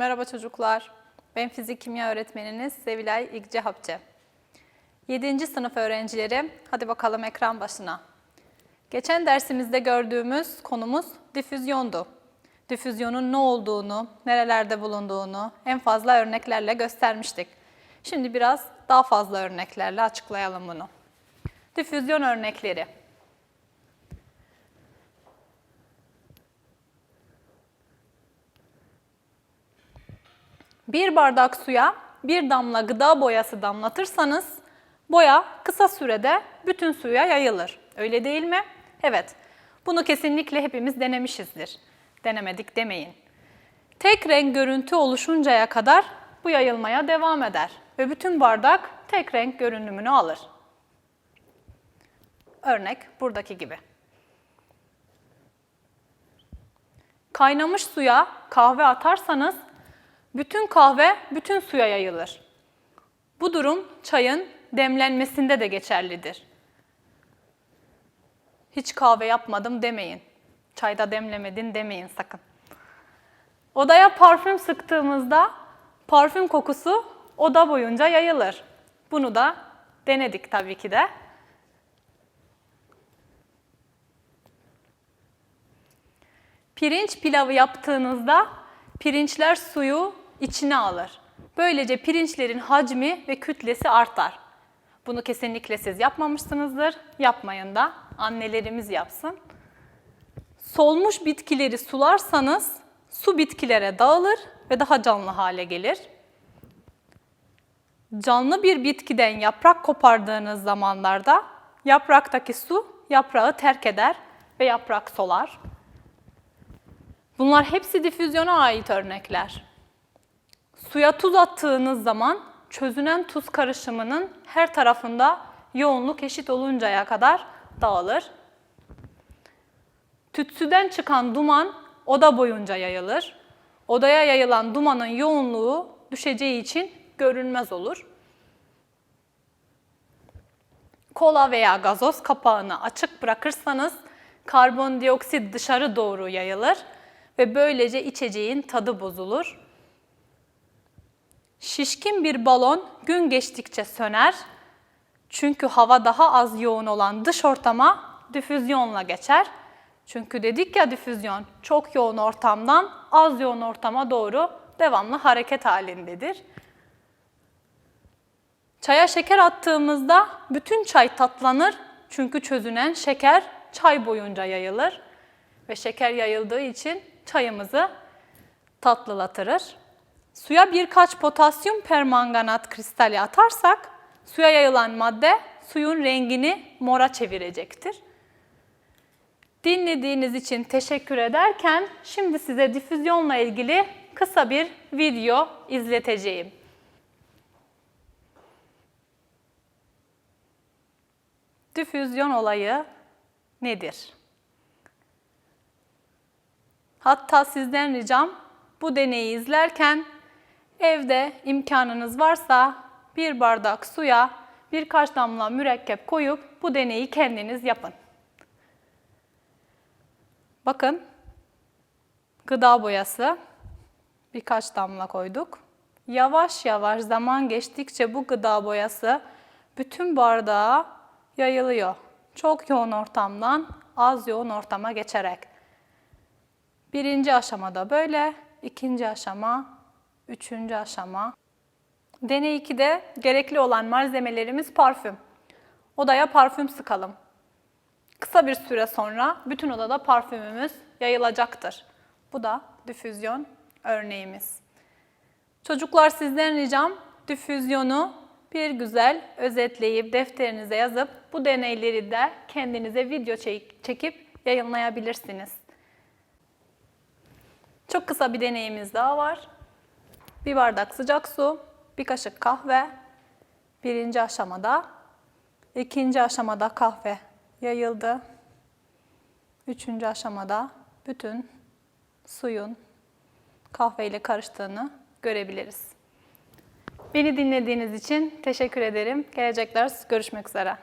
Merhaba çocuklar. Ben fizik kimya öğretmeniniz Sevilay İgce Hapçı. 7. sınıf öğrencileri, hadi bakalım ekran başına. Geçen dersimizde gördüğümüz konumuz difüzyondu. Difüzyonun ne olduğunu, nerelerde bulunduğunu en fazla örneklerle göstermiştik. Şimdi biraz daha fazla örneklerle açıklayalım bunu. Difüzyon örnekleri. Bir bardak suya bir damla gıda boyası damlatırsanız boya kısa sürede bütün suya yayılır. Öyle değil mi? Evet. Bunu kesinlikle hepimiz denemişizdir. Denemedik demeyin. Tek renk görüntü oluşuncaya kadar bu yayılmaya devam eder ve bütün bardak tek renk görünümünü alır. Örnek buradaki gibi. Kaynamış suya kahve atarsanız bütün kahve bütün suya yayılır. Bu durum çayın demlenmesinde de geçerlidir. Hiç kahve yapmadım demeyin. Çayda demlemedin demeyin sakın. Odaya parfüm sıktığımızda parfüm kokusu oda boyunca yayılır. Bunu da denedik tabii ki de. Pirinç pilavı yaptığınızda pirinçler suyu içine alır. Böylece pirinçlerin hacmi ve kütlesi artar. Bunu kesinlikle siz yapmamışsınızdır. Yapmayın da annelerimiz yapsın. Solmuş bitkileri sularsanız su bitkilere dağılır ve daha canlı hale gelir. Canlı bir bitkiden yaprak kopardığınız zamanlarda yapraktaki su yaprağı terk eder ve yaprak solar. Bunlar hepsi difüzyona ait örnekler. Suya tuz attığınız zaman çözünen tuz karışımının her tarafında yoğunluk eşit oluncaya kadar dağılır. Tütsüden çıkan duman oda boyunca yayılır. Odaya yayılan dumanın yoğunluğu düşeceği için görünmez olur. Kola veya gazoz kapağını açık bırakırsanız karbondioksit dışarı doğru yayılır ve böylece içeceğin tadı bozulur. Şişkin bir balon gün geçtikçe söner. Çünkü hava daha az yoğun olan dış ortama difüzyonla geçer. Çünkü dedik ya difüzyon çok yoğun ortamdan az yoğun ortama doğru devamlı hareket halindedir. Çaya şeker attığımızda bütün çay tatlanır. Çünkü çözünen şeker çay boyunca yayılır ve şeker yayıldığı için çayımızı tatlılatırır. Suya birkaç potasyum permanganat kristali atarsak suya yayılan madde suyun rengini mora çevirecektir. Dinlediğiniz için teşekkür ederken şimdi size difüzyonla ilgili kısa bir video izleteceğim. Difüzyon olayı nedir? Hatta sizden ricam bu deneyi izlerken evde imkanınız varsa bir bardak suya birkaç damla mürekkep koyup bu deneyi kendiniz yapın. Bakın gıda boyası birkaç damla koyduk. Yavaş yavaş zaman geçtikçe bu gıda boyası bütün bardağa yayılıyor. Çok yoğun ortamdan az yoğun ortama geçerek. Birinci aşamada böyle, ikinci aşama, üçüncü aşama. Deney 2'de gerekli olan malzemelerimiz parfüm. Odaya parfüm sıkalım. Kısa bir süre sonra bütün odada parfümümüz yayılacaktır. Bu da difüzyon örneğimiz. Çocuklar sizden ricam difüzyonu bir güzel özetleyip defterinize yazıp bu deneyleri de kendinize video çekip yayınlayabilirsiniz. Çok kısa bir deneyimiz daha var. Bir bardak sıcak su, bir kaşık kahve. Birinci aşamada. ikinci aşamada kahve yayıldı. Üçüncü aşamada bütün suyun kahveyle karıştığını görebiliriz. Beni dinlediğiniz için teşekkür ederim. Gelecek ders görüşmek üzere.